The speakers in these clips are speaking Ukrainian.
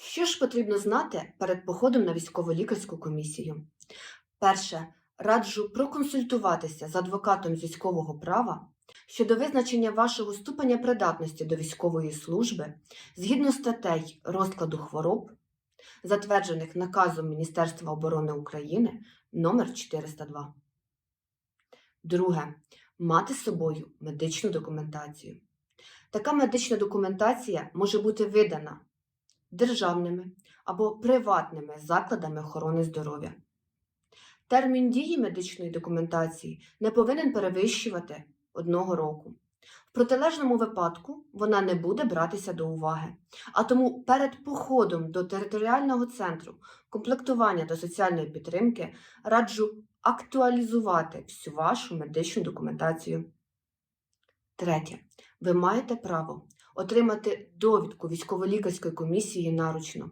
Що ж потрібно знати перед походом на військово-лікарську комісію? Перше, раджу проконсультуватися з адвокатом військового права щодо визначення вашого ступеня придатності до військової служби згідно статей розкладу хвороб, затверджених наказом Міністерства оборони України номер 402. Друге, мати з собою медичну документацію. Така медична документація може бути видана державними або приватними закладами охорони здоров'я. Термін дії медичної документації не повинен перевищувати одного року. В протилежному випадку вона не буде братися до уваги, а тому перед походом до територіального центру комплектування та соціальної підтримки раджу актуалізувати всю вашу медичну документацію. Третє. Ви маєте право отримати довідку військово-лікарської комісії наручно.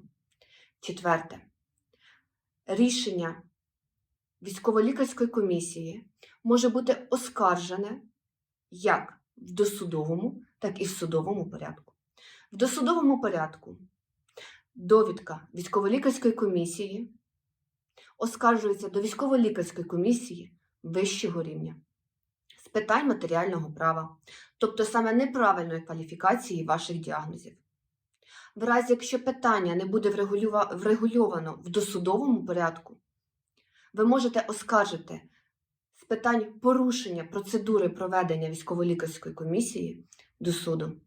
Четверте. Рішення військово-лікарської комісії може бути оскаржене як в досудовому, так і в судовому порядку. В досудовому порядку довідка військово-лікарської комісії оскаржується до військово-лікарської комісії вищого рівня питань матеріального права, тобто саме неправильної кваліфікації ваших діагнозів. В разі, якщо питання не буде врегульовано в досудовому порядку, ви можете оскаржити з питань порушення процедури проведення військово-лікарської комісії до суду.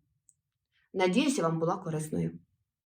Надіюся, вам була корисною.